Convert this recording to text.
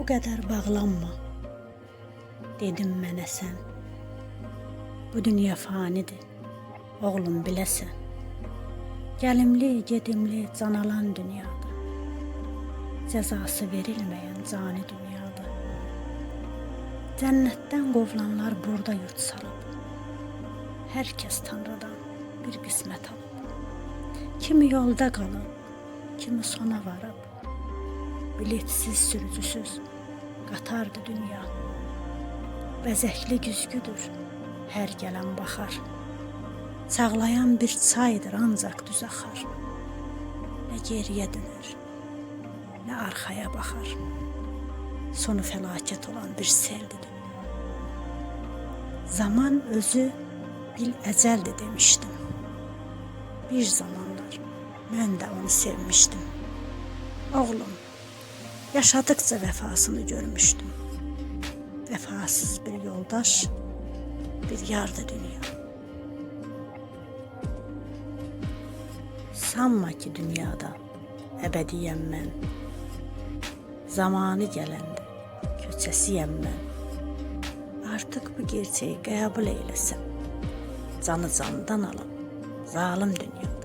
Bu qədər bağlanma. Dedim mənə sən. Bu dünya fanidir. Oğlum biləsən. Gəlimli, gedimli, can alan dünyada. Cəzası verilməyən cani dünyada. Cənnətdən qovlanlar burada yurt salıb. Hər kəs Tanrıdan bir qismət alıb. Kimi yolda qalıb, kimi sona varıb. Biletsiz, sürücüsüz qatardı dünya. Bəzəkli güzgüdür, hər gələn baxar. Sağlayan bir çaydır ancaq düz axar. Nə geriyə dönər, nə arxaya baxar. Sonu fəlakət olan bir seldir. Zaman özü bil əcəldir demişdim. Bir zamanlar mən də onu sevmişdim. Oğlum, yaşadıkça vəfasını görmüşdüm. Vəfasız bir yoldaş, bir yardı dünya. Sanma ki dünyada əbədiyəm mən. Zamanı gələndə köçəsiyəm mən. Artıq bu gerçeği qəbul eyləsən. Canı candan alan zalim dünya.